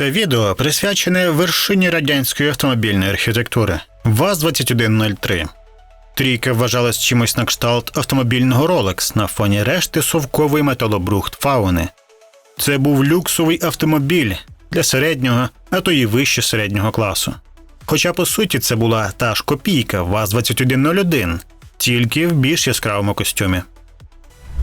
Це відео присвячене вершині радянської автомобільної архітектури ВАЗ-2103. Трійка вважалась чимось на кшталт автомобільного Rolex на фоні решти совковий металобрухт фауни. Це був люксовий автомобіль для середнього, а то й вище середнього класу. Хоча по суті це була та ж копійка ВАЗ-2101, тільки в більш яскравому костюмі.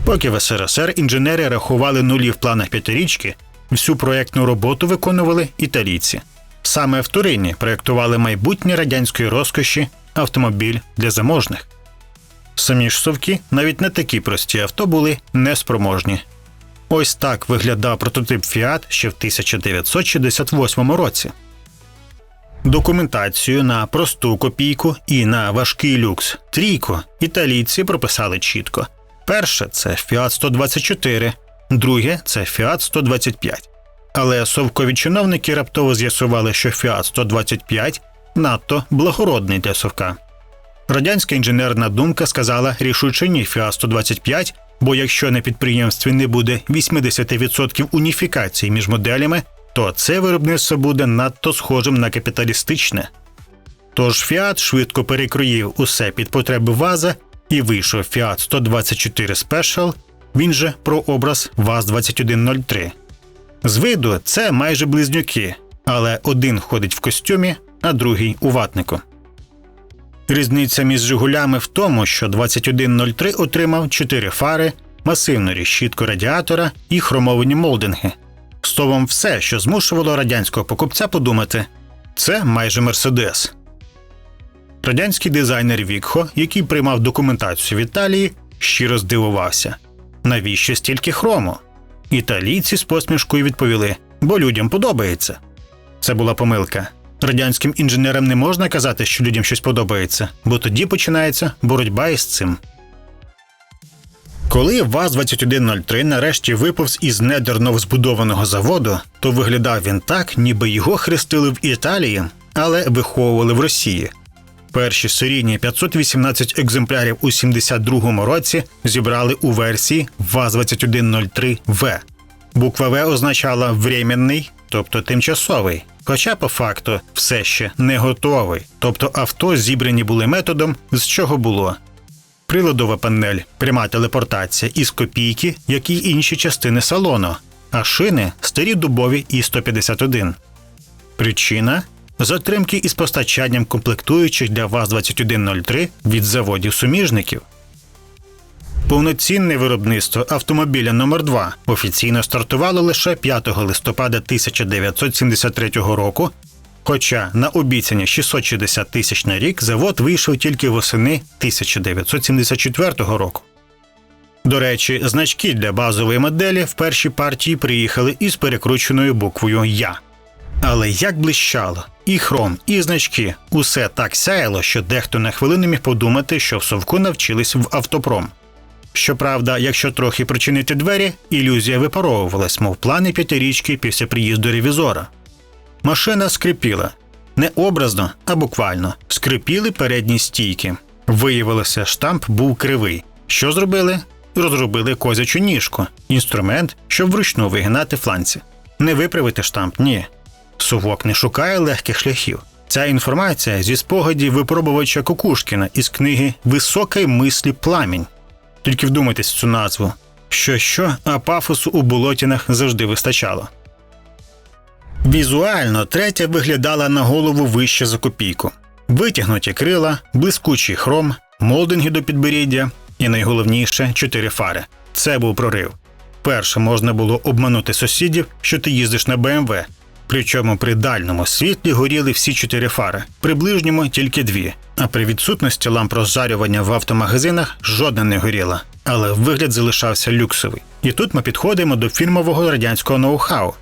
Поки в СРСР інженери рахували нулі в планах п'ятирічки, всю проєктну роботу виконували італійці. Саме в Турині проєктували майбутнє радянської розкоші автомобіль для заможних. Самі ж совки навіть не такі прості авто були неспроможні. Ось так виглядав прототип Фіат ще в 1968 році. Документацію на просту копійку і на важкий люкс трійку італійці прописали чітко. Перше це Fiat 124, друге це Fiat 125. Але совкові чиновники раптово з'ясували, що Fiat 125 надто благородний для совка. Радянська інженерна думка сказала рішуче ні Fiat 125, бо якщо на підприємстві не буде 80% уніфікації між моделями, то це виробництво буде надто схожим на капіталістичне. Тож Fiat швидко перекроїв усе під потреби ВАЗа і вийшов Fiat 124 Special, він же прообраз ВАЗ-2103. З виду це майже близнюки, але один ходить в костюмі, а другий у ватнику. Різниця між Жигулями в тому, що 2103 отримав 4 фари, масивну решітку радіатора і хромовані молдинги. Словом, все, що змушувало радянського покупця подумати, це майже Мерседес. Радянський дизайнер Вікхо, який приймав документацію в Італії, щиро здивувався. Навіщо стільки хрому? Італійці з посмішкою відповіли, бо людям подобається. Це була помилка. Радянським інженерам не можна казати, що людям щось подобається, бо тоді починається боротьба із цим. Коли ВАЗ-2103 нарешті виповз із недерно збудованого заводу, то виглядав він так, ніби його хрестили в Італії, але виховували в Росії. Перші серійні 518 екземплярів у 72-му році зібрали у версії ВАЗ-2103В. Буква В означала временний, тобто тимчасовий. Хоча по факту все ще не готовий, тобто авто зібрані були методом, з чого було приладова панель, пряма телепортація із копійки, як і інші частини салону, а шини старі дубові і 151. Причина затримки із постачанням комплектуючих для ВАЗ-2103 від заводів суміжників. Повноцінне виробництво автомобіля номер 2 офіційно стартувало лише 5 листопада 1973 року. Хоча на обіцяння 660 тисяч на рік завод вийшов тільки восени 1974 року. До речі, значки для базової моделі в першій партії приїхали із перекрученою буквою Я. Але як блищало, і хром, і значки усе так сяяло, що дехто на хвилину міг подумати, що в совку навчились в автопром. Щоправда, якщо трохи причинити двері, ілюзія випаровувалась, мов плани п'ятирічки після приїзду ревізора. Машина скрипіла не образно, а буквально скрипіли передні стійки. Виявилося, штамп був кривий. Що зробили? Розробили козячу ніжку, інструмент, щоб вручну вигинати фланці. Не виправити штамп, ні. Сувок не шукає легких шляхів. Ця інформація зі спогадів випробувача Кукушкіна із книги Високої мислі пламінь. Тільки вдумайтесь в цю назву. Що що, а пафосу у болотінах завжди вистачало. Візуально третя виглядала на голову вище за копійку. Витягнуті крила, блискучий хром, молдинги до підборіддя і найголовніше чотири фари. Це був прорив. Перше можна було обманути сусідів, що ти їздиш на БМВ. Причому при дальному світлі горіли всі чотири фари, при ближньому тільки дві. А при відсутності ламп розжарювання в автомагазинах жодна не горіла, але вигляд залишався люксовий. І тут ми підходимо до фірмового радянського ноу-хау.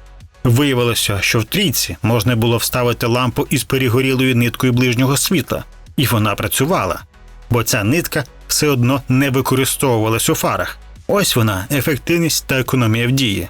Виявилося, що в трійці можна було вставити лампу із перегорілою ниткою ближнього світла, і вона працювала, бо ця нитка все одно не використовувалась у фарах. Ось вона, ефективність та економія в дії.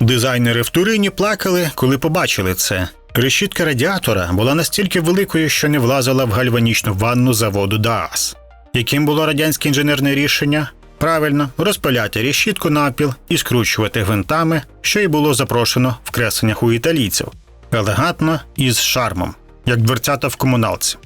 Дизайнери в Турині плакали, коли побачили це. Решітка радіатора була настільки великою, що не влазила в гальванічну ванну заводу ДААС. Яким було радянське інженерне рішення? Правильно, розпиляти решітку напіл і скручувати гвинтами, що й було запрошено в кресленнях у італійців. Елегантно і з шармом, як дверцята в комуналці.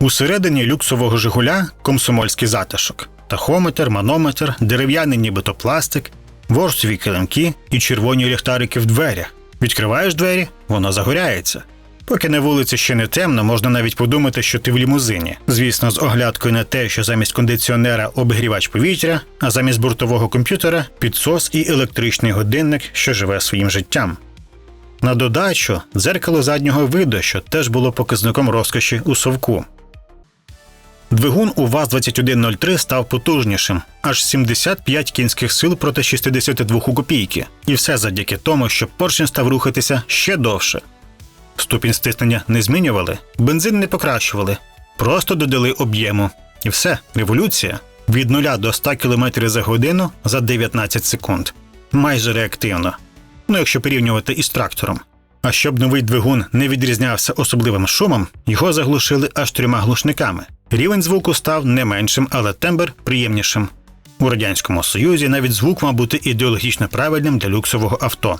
Усередині люксового Жигуля комсомольський затишок, тахометр, манометр, дерев'яний нібито пластик, ворсові килимки і червоні ліхтарики в дверях. Відкриваєш двері, воно загоряється. Поки на вулиці ще не темно, можна навіть подумати, що ти в лімузині. Звісно, з оглядкою на те, що замість кондиціонера обігрівач повітря, а замість бортового комп'ютера підсос і електричний годинник, що живе своїм життям. На додачу дзеркало заднього виду, що теж було показником розкоші у совку. Двигун у ВАЗ-2103 став потужнішим аж 75 кінських сил проти 62 у копійки, і все завдяки тому, що поршень став рухатися ще довше. Ступінь стиснення не змінювали, бензин не покращували, просто додали об'єму. І все, революція від 0 до 100 км за годину за 19 секунд. Майже реактивно. Ну, якщо порівнювати із трактором. А щоб новий двигун не відрізнявся особливим шумом, його заглушили аж трьома глушниками. Рівень звуку став не меншим, але тембр приємнішим. У Радянському Союзі навіть звук мав бути ідеологічно правильним для люксового авто.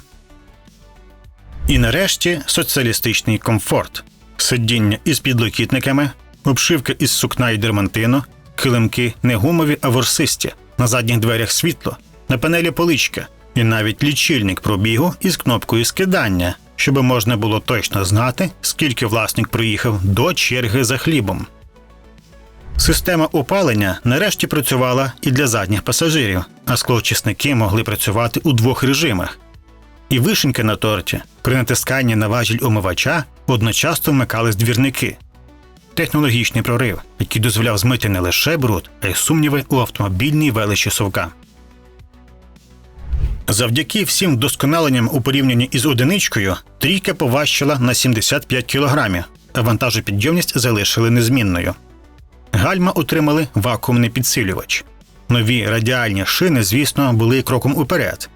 І нарешті соціалістичний комфорт, сидіння із підлокітниками, обшивка із сукна і дермантину, килимки не гумові, а ворсисті, на задніх дверях світло, на панелі поличка, і навіть лічильник пробігу із кнопкою скидання, щоб можна було точно знати, скільки власник приїхав до черги за хлібом. Система опалення нарешті працювала і для задніх пасажирів, а склоочисники могли працювати у двох режимах. І вишеньки на торті при натисканні на важіль омивача одночасно вмикались двірники. Технологічний прорив, який дозволяв змити не лише бруд, а й сумніви у автомобільній величі совка. Завдяки всім вдосконаленням у порівнянні із одиничкою трійка поважчала на 75 кг, а вантажопідйомність залишили незмінною. Гальма отримали вакуумний підсилювач. Нові радіальні шини, звісно, були кроком уперед.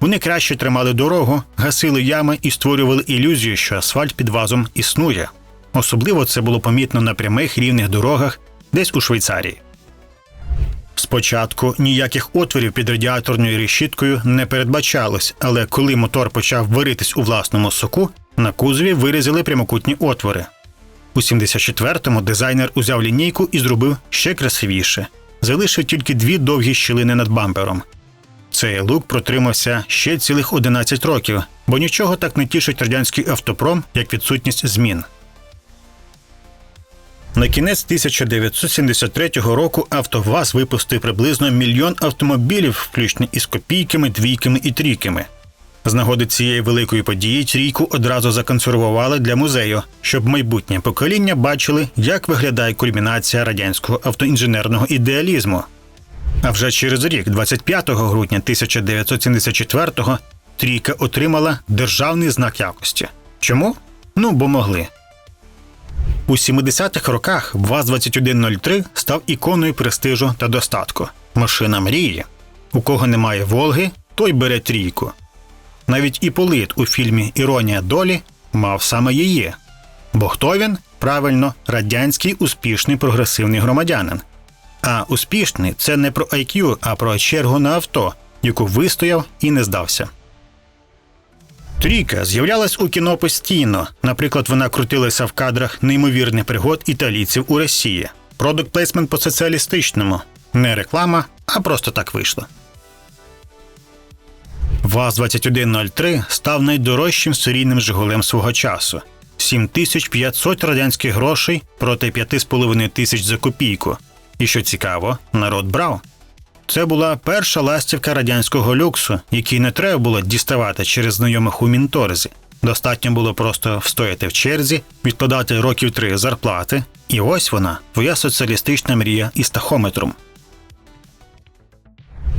Вони краще тримали дорогу, гасили ями і створювали ілюзію, що асфальт під вазом існує. Особливо це було помітно на прямих рівних дорогах десь у Швейцарії. Спочатку ніяких отворів під радіаторною решіткою не передбачалось, але коли мотор почав варитись у власному соку, на кузові вирізали прямокутні отвори. У 74-му дизайнер узяв лінійку і зробив ще красивіше, залишив тільки дві довгі щілини над бампером. Цей лук протримався ще цілих 11 років, бо нічого так не тішить радянський автопром, як відсутність змін. На кінець 1973 року АвтоВАЗ випустив приблизно мільйон автомобілів, включно із копійками, двійками і трійками. З нагоди цієї великої події трійку одразу законсервували для музею, щоб майбутнє покоління бачили, як виглядає кульмінація радянського автоінженерного ідеалізму. А вже через рік, 25 грудня 1974-го, трійка отримала державний знак якості. Чому? Ну, бо могли. У 70-х роках ВАЗ-2103 став іконою престижу та достатку. Машина мрії. У кого немає Волги, той бере трійку. Навіть Іполит у фільмі Іронія долі мав саме її. Бо хто він? Правильно, радянський успішний прогресивний громадянин. А успішний це не про IQ, а про чергу на авто, яку вистояв і не здався. Трійка з'являлась у кіно постійно. Наприклад, вона крутилася в кадрах неймовірних пригод італійців у Росії. Продукт плейсмент по соціалістичному. Не реклама, а просто так вийшло. ВАЗ-2103 став найдорожчим серійним Жигулем свого часу 7500 радянських грошей проти 5,5 тисяч за копійку. І що цікаво, народ брав. Це була перша ластівка радянського люксу, який не треба було діставати через знайомих у мінторзі. Достатньо було просто встояти в черзі, відкладати років три зарплати, і ось вона, твоя соціалістична мрія із тахометром.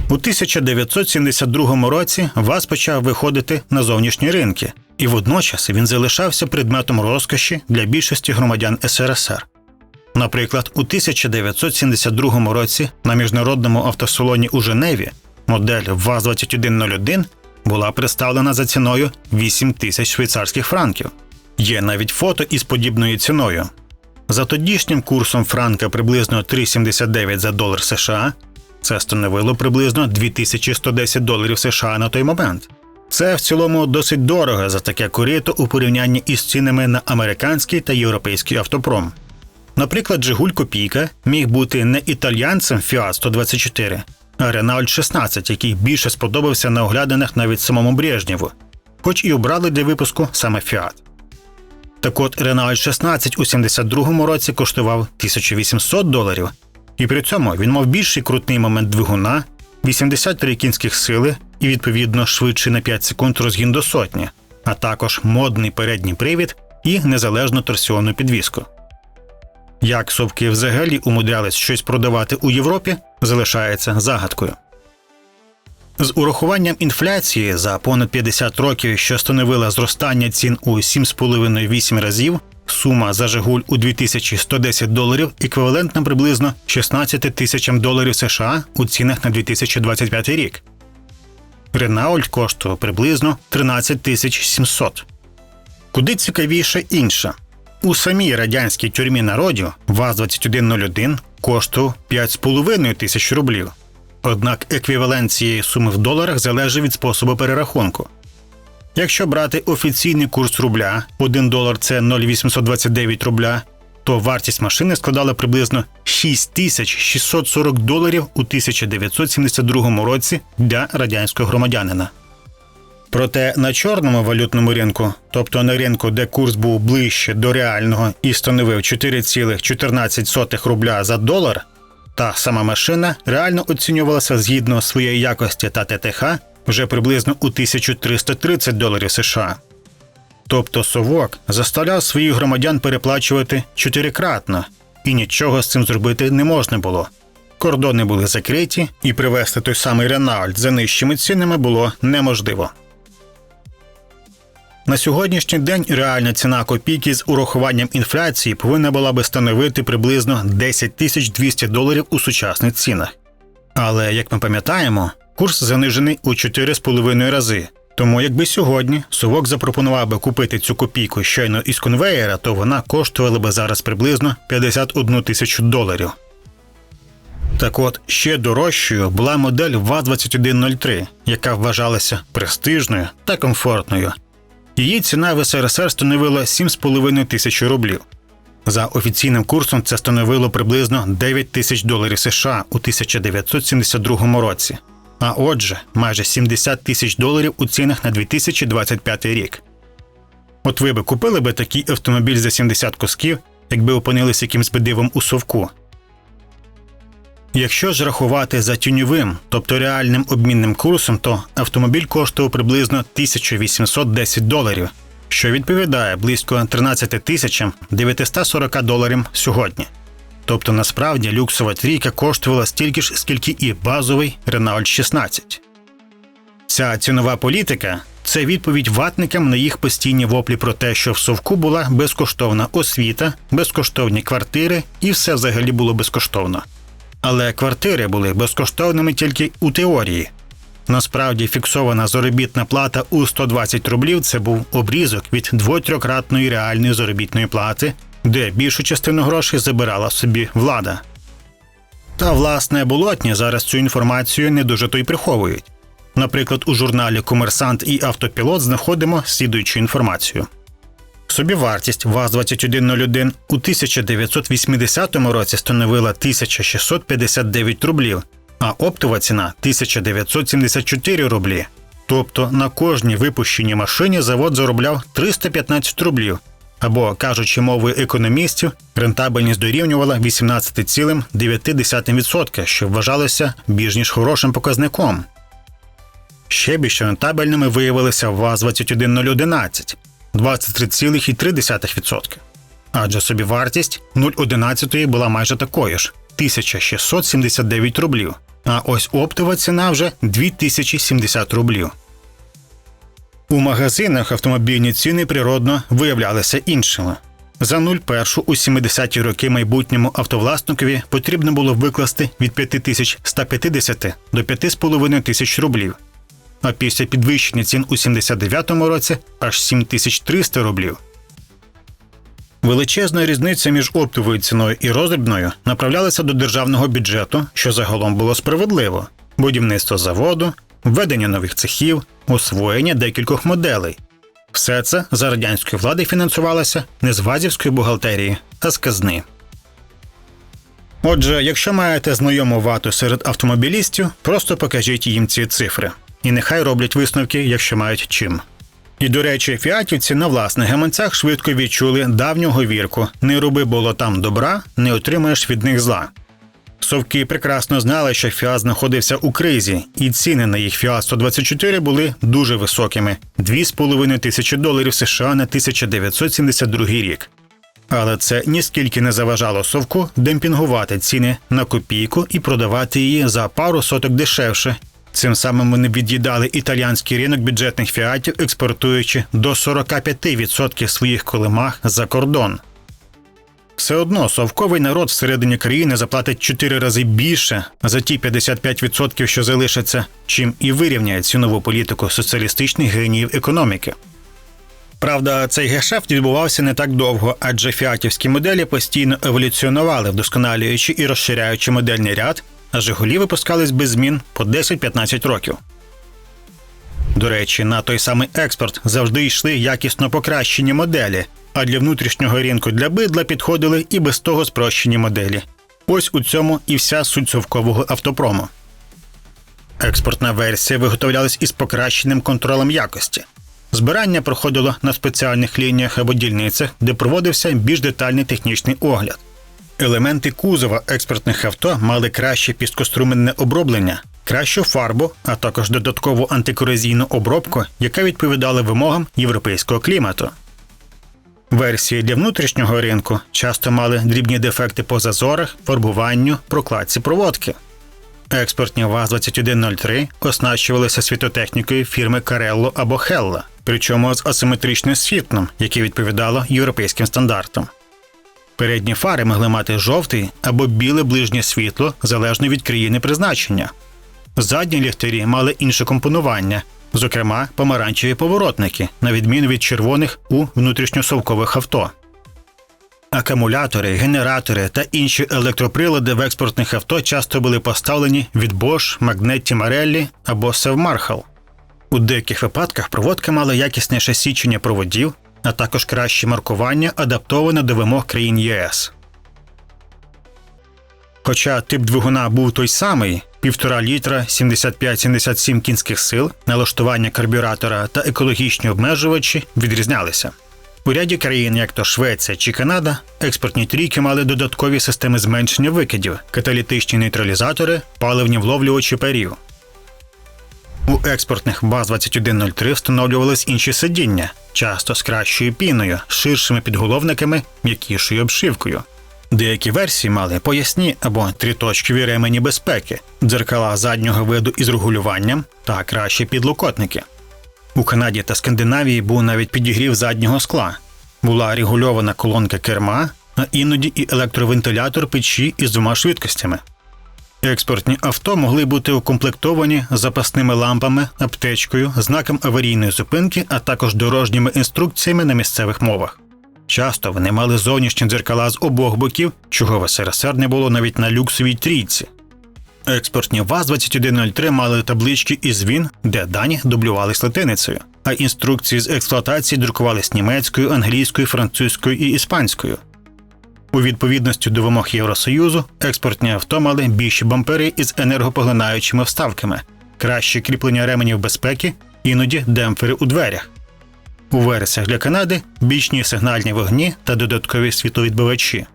У 1972 році ВАЗ почав виходити на зовнішні ринки, і водночас він залишався предметом розкоші для більшості громадян СРСР. Наприклад, у 1972 році на міжнародному автосалоні у Женеві модель ВАЗ-2101 була представлена за ціною 8 тисяч швейцарських франків. Є навіть фото із подібною ціною. За тодішнім курсом франка приблизно 3,79 за долар США Це становило приблизно 2110 доларів США на той момент. Це в цілому досить дорого за таке корито у порівнянні із цінами на американський та європейський автопром. Наприклад, Жигуль Копійка міг бути не італьянцем Fiat 124, а Renault 16, який більше сподобався на оглядинах навіть самому Брежнєву, хоч і обрали для випуску саме Fiat. Так от Renault 16 у 72-му році коштував 1800 доларів, і при цьому він мав більший крутний момент двигуна, 83 кінських сили і відповідно швидший на 5 секунд розгін до сотні, а також модний передній привід і незалежну торсіонну підвіску. Як совки взагалі умудрялись щось продавати у Європі, залишається загадкою. З урахуванням інфляції за понад 50 років, що становила зростання цін у 7,5-8 разів, сума за Жигуль у 2110 доларів еквівалентна приблизно 16 тисячам доларів США у цінах на 2025 рік. Ренаульт коштує приблизно 13 тисяч 700. Куди цікавіше інше. У самій радянській тюрмі народів ВАЗ-2101 коштував 5,5 тисяч рублів. Однак еквівалент цієї суми в доларах залежить від способу перерахунку. Якщо брати офіційний курс рубля 1 долар це 0,829 рубля, то вартість машини складала приблизно 6640 доларів у 1972 році для радянського громадянина. Проте на чорному валютному ринку, тобто на ринку, де курс був ближче до реального і становив 4,14 рубля за долар, та сама машина реально оцінювалася згідно своєї якості та ТТХ вже приблизно у 1330 доларів США. Тобто совок заставляв своїх громадян переплачувати чотирикратно, і нічого з цим зробити не можна було. Кордони були закриті, і привезти той самий Ренаульт за нижчими цінами було неможливо. На сьогоднішній день реальна ціна копійки з урахуванням інфляції повинна була би становити приблизно 10 тисяч 200 доларів у сучасних цінах. Але як ми пам'ятаємо, курс занижений у 4,5 рази. Тому якби сьогодні совок запропонував би купити цю копійку щойно із конвеєра, то вона коштувала би зараз приблизно 51 тисячу доларів. Так от ще дорожчою була модель ВАЗ-2103, яка вважалася престижною та комфортною. Її ціна в СРСР становила 7,5 тисяч рублів. За офіційним курсом це становило приблизно 9 тисяч доларів США у 1972 році. А отже, майже 70 тисяч доларів у цінах на 2025 рік. От ви би купили би такий автомобіль за 70 кусків, якби опинилися якимсь би дивом у совку. Якщо ж рахувати за тюньовим, тобто реальним обмінним курсом, то автомобіль коштував приблизно 1810 доларів, що відповідає близько 13 тисячам 940 доларів сьогодні. Тобто насправді люксова трійка коштувала стільки ж, скільки і базовий Renault 16. Ця цінова політика це відповідь ватникам на їх постійні воплі про те, що в совку була безкоштовна освіта, безкоштовні квартири і все взагалі було безкоштовно. Але квартири були безкоштовними тільки у теорії. Насправді фіксована заробітна плата у 120 рублів це був обрізок від дво-трьохкратної реальної заробітної плати, де більшу частину грошей забирала собі влада. Та власне болотні зараз цю інформацію не дуже то й приховують. Наприклад, у журналі Комерсант і Автопілот знаходимо слідуючу інформацію. Собівартість ВАЗ-2101 у 1980 році становила 1659 рублів, а оптова ціна 1974 рублі. Тобто на кожній випущеній машині завод заробляв 315 рублів. Або, кажучи мовою економістів, рентабельність дорівнювала 18,9%, що вважалося більш ніж хорошим показником. Ще більш рентабельними виявилися ВАЗ-21011 23,3%. Адже собівартість 0,11 була майже такою ж 1679 рублів. А ось оптова ціна вже 2070 рублів. У магазинах автомобільні ціни природно виявлялися іншими. За 0,1 у 70-ті роки майбутньому автовласникові потрібно було викласти від 5150 до 5,5 тисяч рублів. А після підвищення цін у 79-му році аж 7300 рублів. Величезна різниця між оптовою ціною і роздрібною направлялася до державного бюджету, що загалом було справедливо: будівництво заводу, введення нових цехів, освоєння декількох моделей. Все це за радянської влади фінансувалося не з вазівської бухгалтерії, а з казни. Отже, якщо маєте знайому вату серед автомобілістів, просто покажіть їм ці цифри. І нехай роблять висновки, якщо мають чим. І, до речі, фіатівці на власних гаманцях швидко відчули давню говірку не роби було там добра, не отримаєш від них зла. Совки прекрасно знали, що Фіат знаходився у кризі, і ціни на їх Фіат 124 були дуже високими 2,5 тисячі доларів США на 1972 рік. Але це ніскільки не заважало совку демпінгувати ціни на копійку і продавати її за пару соток дешевше. Цим самим вони від'їдали італіянський ринок бюджетних фіатів, експортуючи до 45% своїх колемах за кордон. Все одно совковий народ всередині країни заплатить 4 рази більше за ті 55%, що залишаться, чим і вирівняє цінову політику соціалістичних геніїв економіки. Правда, цей гешефт відбувався не так довго, адже фіатівські моделі постійно еволюціонували, вдосконалюючи і розширяючи модельний ряд, а Жигулі випускались без змін по 10-15 років. До речі, на той самий експорт завжди йшли якісно покращені моделі, а для внутрішнього ринку для бидла підходили і без того спрощені моделі. Ось у цьому і вся суть совкового автопрому. Експортна версія виготовлялась із покращеним контролем якості. Збирання проходило на спеціальних лініях або дільницях, де проводився більш детальний технічний огляд. Елементи кузова експортних авто мали краще пісткоструменне оброблення, кращу фарбу, а також додаткову антикорозійну обробку, яка відповідала вимогам європейського клімату. Версії для внутрішнього ринку часто мали дрібні дефекти по зазорах, фарбуванню, прокладці проводки. Експортні ВАЗ-2103 оснащувалися світотехнікою фірми Carello або Hella, причому з асиметричним світлом, яке відповідало європейським стандартам. Передні фари могли мати жовтий або біле ближнє світло залежно від країни призначення. Задні ліхтарі мали інше компонування, зокрема помаранчеві поворотники, на відміну від червоних у внутрішньосовкових авто. Акумулятори, генератори та інші електроприлади в експортних авто часто були поставлені від Bosch, Magnetti Marelli або Sevmarshall. У деяких випадках проводка мала якісніше січення проводів, а також краще маркування, адаптоване до вимог країн ЄС. Хоча тип двигуна був той самий 1,5 літра 75-77 кінських сил, налаштування карбюратора та екологічні обмежувачі відрізнялися. У ряді країн, як то Швеція чи Канада, експортні трійки мали додаткові системи зменшення викидів, каталітичні нейтралізатори, паливні вловлювачі парів. У експортних БАЗ-2103 встановлювались інші сидіння, часто з кращою піною, ширшими підголовниками, м'якішою обшивкою. Деякі версії мали поясні або триточкові ремені безпеки, дзеркала заднього виду із регулюванням та кращі підлокотники. У Канаді та Скандинавії був навіть підігрів заднього скла, була регульована колонка керма, а іноді і електровентилятор печі із двома швидкостями. Експортні авто могли бути укомплектовані запасними лампами, аптечкою, знаком аварійної зупинки, а також дорожніми інструкціями на місцевих мовах. Часто вони мали зовнішні дзеркала з обох боків, чого в СРСР не було навіть на люксовій трійці. Експортні ВАЗ-2103 мали таблички із він, де дані дублювались латиницею, а інструкції з експлуатації друкувались німецькою, англійською, французькою і іспанською. У відповідності до вимог Євросоюзу експортні авто мали більші бампери із енергопоглинаючими вставками, краще кріплення ременів безпеки, іноді демпфери у дверях. У версіях для Канади бічні сигнальні вогні та додаткові світловідбивачі.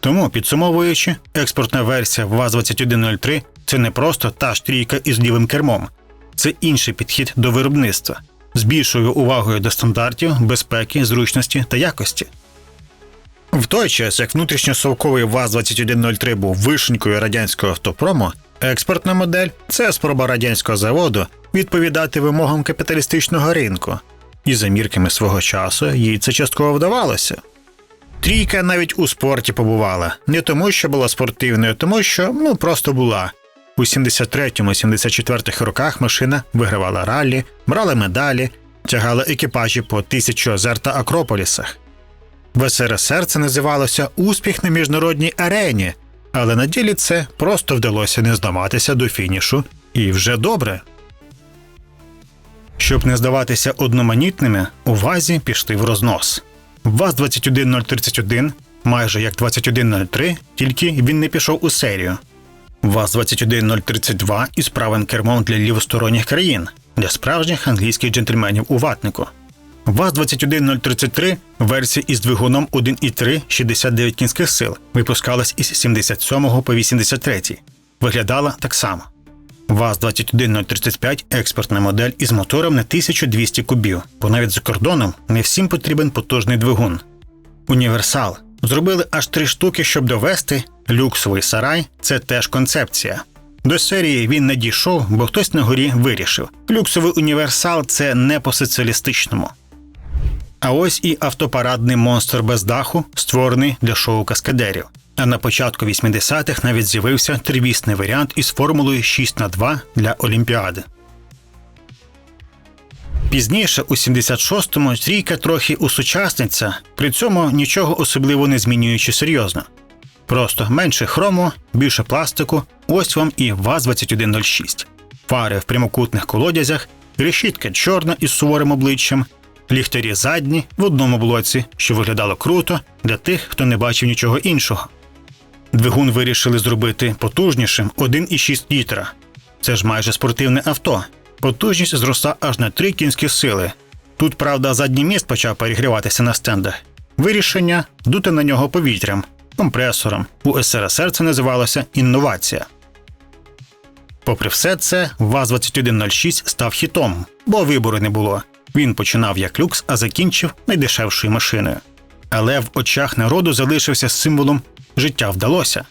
Тому, підсумовуючи, експортна версія ВАЗ-2103 це не просто та ж трійка із лівим кермом, це інший підхід до виробництва з більшою увагою до стандартів, безпеки, зручності та якості. В той час, як внутрішньосовковий ВАЗ-2103 був вишенькою радянського автопрому, експортна модель це спроба радянського заводу відповідати вимогам капіталістичного ринку, і за мірками свого часу їй це частково вдавалося. Трійка навіть у спорті побувала не тому, що була спортивною, а тому що ну просто була. У 73-74 роках машина вигравала раллі, брала медалі, тягала екіпажі по тисячу озер та Акрополісах. В СРСР це називалося успіх на міжнародній арені, але на ділі це просто вдалося не здаватися до фінішу, і вже добре. Щоб не здаватися одноманітними, у вазі пішли в рознос. ВАЗ-21031, майже як 2103, тільки він не пішов у серію. ВАЗ-21032 із правим кермом для лівосторонніх країн, для справжніх англійських джентльменів у ватнику. ВАЗ-21033 версія із двигуном 1,3 69 кінських сил випускалась із 77 по 83. Виглядала так само. ВАЗ-21035 експортна модель із мотором на 1200 кубів, бо навіть за кордоном не всім потрібен потужний двигун. Універсал зробили аж три штуки, щоб довести люксовий сарай це теж концепція. До серії він не дійшов, бо хтось на горі вирішив. Люксовий універсал це не по соціалістичному. А ось і автопарадний монстр без даху, створений для шоу каскадерів. А на початку 80-х навіть з'явився тривісний варіант із формулою 6 на 2 для Олімпіади. Пізніше, у 76-му, трійка трохи усучасниться, при цьому нічого особливо не змінюючи серйозно. Просто менше хрому, більше пластику, ось вам і ВАЗ-2106. Фари в прямокутних колодязях, решітка чорна із суворим обличчям, ліхтарі задні в одному блоці, що виглядало круто для тих, хто не бачив нічого іншого. Двигун вирішили зробити потужнішим 1,6 літра. Це ж майже спортивне авто. Потужність зросла аж на 3 кінські сили. Тут, правда, задній міст почав перегріватися на стендах. Вирішення дути на нього повітрям, компресором. У СРСР це називалося інновація. Попри все це, ВАЗ-2106 став хітом, бо вибору не було. Він починав як люкс, а закінчив найдешевшою машиною. Але в очах народу залишився символом життя вдалося.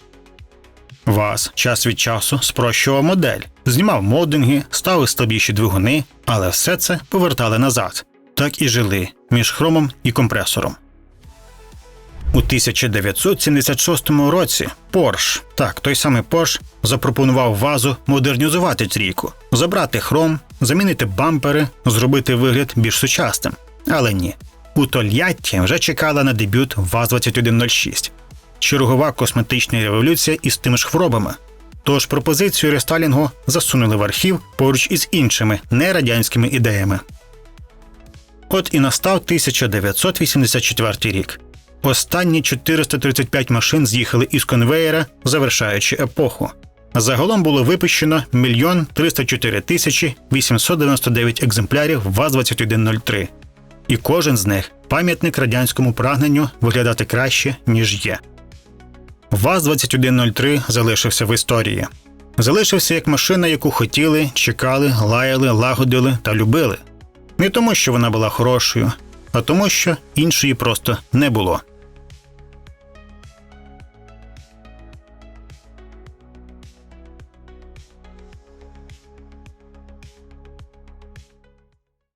ВАЗ час від часу спрощував модель, знімав модинги, ставив слабіші двигуни, але все це повертали назад. Так і жили між хромом і компресором. У 1976 році Porsche, так, той самий Porsche, запропонував вазу модернізувати трійку, забрати хром, замінити бампери, зробити вигляд більш сучасним. Але ні. У Тольятті вже чекала на дебют ВАЗ-2106. Чергова косметична революція із тими ж хворобами. Тож пропозицію рестайлінгу засунули в архів поруч із іншими нерадянськими ідеями. От і настав 1984 рік. Останні 435 машин з'їхали із конвеєра, завершаючи епоху. Загалом було випущено 1 304 тисячі 899 екземплярів ВАЗ-2103. І кожен з них пам'ятник радянському прагненню виглядати краще, ніж є. ВАЗ-2103 залишився в історії. Залишився як машина, яку хотіли, чекали, лаяли, лагодили та любили. Не тому, що вона була хорошою, а тому, що іншої просто не було.